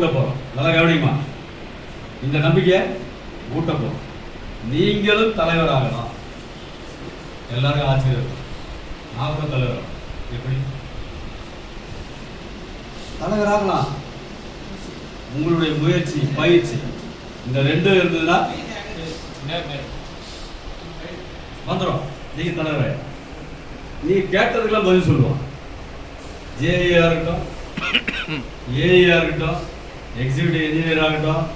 ஊட்ட போறோம். நல்லா கவனிமா இந்த நம்பிக்கையை ஊட்ட போறோம். நீங்களும் தலைவராகலாம் எல்லாருக்கும் ஆச்சரியம். இருக்கும். நான் தலைவர்? எப்படி? தலைவராகலாம். உங்களுடைய முயற்சி பயிற்சி இந்த ரெண்டும் இருந்ததுன்னா? வந்துடும் நீங்க தலைவர்? நீ கேட்டதுக்கெல்லாம் பதில் சொல்லுவான். ஜேஇஆ இருக்கட்டும். ஏஇஆ இருக்கட்டும். எக்ஸிக்யூட்டிவ் இன்ஜினியராக இருக்கட்டும்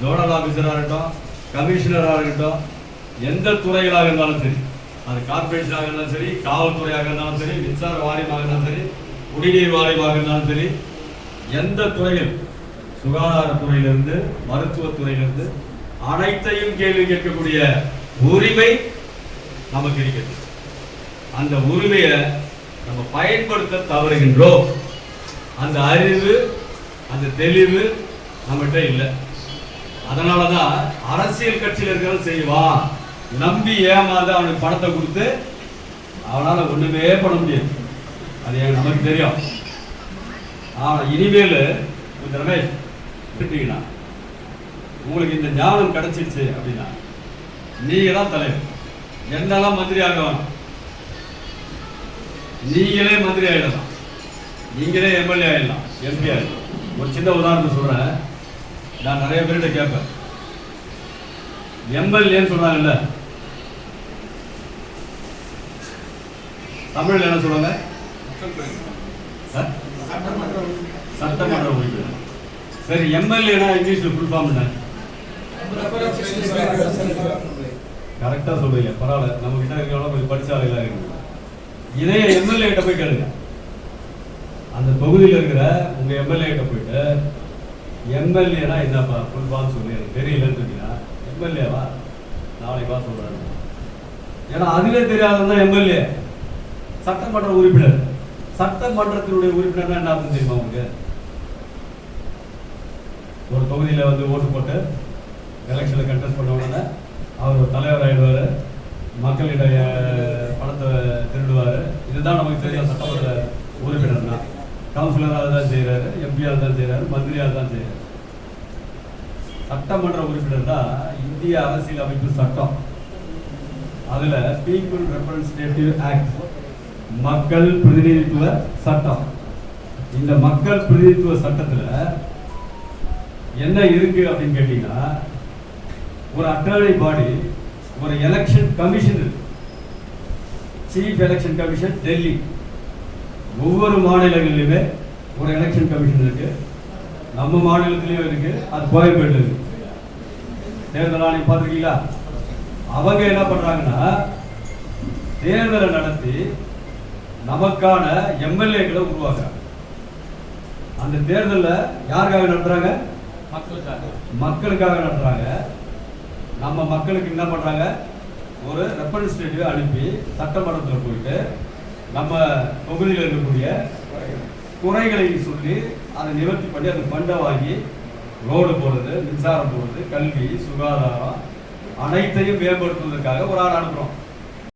ஜோனல் ஆஃபீஸராக இருக்கட்டும் கமிஷனராக இருக்கட்டும் எந்த துறைகளாக இருந்தாலும் சரி அது கார்பரேஷனாக இருந்தாலும் சரி காவல்துறையாக இருந்தாலும் சரி மின்சார வாரியமாக இருந்தாலும் சரி குடிநீர் வாரியமாக இருந்தாலும் சரி எந்த துறையில் சுகாதாரத்துறையிலிருந்து மருத்துவத்துறையிலிருந்து அனைத்தையும் கேள்வி கேட்கக்கூடிய உரிமை நமக்கு இருக்கிறது. அந்த உரிமையை நம்ம பயன்படுத்த தவறுகின்றோம். அந்த அறிவு அந்த தெளிவு நம்மகிட்ட இல்லை. அதனால தான் அரசியல் கட்சியில் இருக்கிறவன் செய்வான் நம்பி ஏமாந்து அவனுக்கு பணத்தை கொடுத்து அவனால் ஒன்றுமே பண்ண முடியாது. அது எனக்கு நமக்கு தெரியும். ஆனால் இனிமேல் இந்த ரமேஷ் கிட்டீங்கன்னா உங்களுக்கு இந்த ஞானம் கிடைச்சிருச்சு அப்படின்னா நீங்கள் தான் தலைவர். என்னெல்லாம் மந்திரி ஆக நீங்களே மந்திரி ஆகிடலாம் நீங்களே எம்எல்ஏ ஆயிடலாம். எம்பி ஆயிடலாம். ஒரு சின்ன உதாரணம் சொல்றேன். நான் நிறைய பேர்கிட்ட கேட்பேன். எம்எல்ஏன்னு சொல்கிறாங்கல்ல தமிழில் என்ன சொல்றாங்க? சட்டமன்ற உறுப்பினர். சரி எம்எல்ஏனா இங்கிலீஷில் ஃபுல் ஃபார்ம் என்ன? கரெக்டாக சொல்றீங்க. பரவாயில்ல. நம்ம கிட்ட இருக்கிறவங்க கொஞ்சம் படித்த ஆளுகளாக இருக்கு இதே எம்எல்ஏ கிட்ட போய் கேளுங்க. அந்த தொகுதியில் இருக்கிற உங்கள் எம்எல்ஏ கிட்ட போயிட்டு எம்எல்ஏனா என்னப்பா ஃபுல் ஃபார்ம் சொல்லி எனக்கு தெரியலன்னு சொன்னீங்கன்னா எம்எல்ஏவா நாளைக்கு வா ஏன்னா அதுவே தெரியாதவன் எம்எல்ஏ சட்டமன்ற உறுப்பினர். சட்டமன்றத்தினுடைய உறுப்பினர்னா என்ன தெரியுமா உங்களுக்கு? ஒரு தொகுதியில் வந்து ஓட்டு போட்டு எலெக்ஷனில் கண்டெஸ்ட் பண்ண உடனே அவர் தலைவர் ஆயிடுவாரு. மக்களிடைய பணத்தை திருடுவார் இதுதான் நமக்கு தெரியும் சட்டமன்ற உறுப்பினர்னா கவுன்சிலராக தான் செய்கிறாரு எம்பியாக தான் செய்கிறாரு மந்திரியாக தான் செய்கிறாரு சட்டமன்ற உறுப்பினர் தான் இந்திய அரசியல் அமைப்பு சட்டம். அதுல பீப்புள் ரெப்ரசன்டேட்டிவ் ஆக்ட் மக்கள் பிரதிநிதித்துவ சட்டம். இந்த மக்கள் பிரதிநிதித்துவ சட்டத்துல என்ன இருக்கு அப்படின்னு கேட்டீங்கன்னா ஒரு அட்டார்னி பாடி ஒரு எலெக்ஷன் கமிஷன் இருக்கு. சீஃப் எலெக்ஷன் கமிஷன் டெல்லி ஒவ்வொரு மாநிலங்களிலுமே ஒரு எலெக்ஷன் கமிஷன் இருக்கு. நம்ம மாநிலத்திலயும் இருக்கு. அது கோயம்பேடு இருக்கு. தேர்தல் ஆணையம் பார்த்துருக்கீங்களா? அவங்க என்ன பண்றாங்கன்னா தேர்தலை நடத்தி நமக்கான எம்எல்ஏக்களை உருவாக்குறாங்க. அந்த தேர்தல்ல யாருக்காக நடத்துறாங்க? மக்களுக்காக. நடத்துறாங்க. நம்ம மக்களுக்கு என்ன பண்றாங்க? ஒரு ரெப்ரசன்டேட்டிவ் அனுப்பி சட்டமன்றத்தில் போயிட்டு நம்ம தொகுதியில் இருக்கக்கூடிய குறைகளை சொல்லி அதை நிவர்த்தி பண்ணி அது ஃபண்டை வாங்கி ரோடு போடுறது மின்சாரம் போடுறது கல்வி சுகாதாரம் அனைத்தையும் மேம்படுத்துவதற்காக ஒரு ஆள் அனுப்புகிறோம்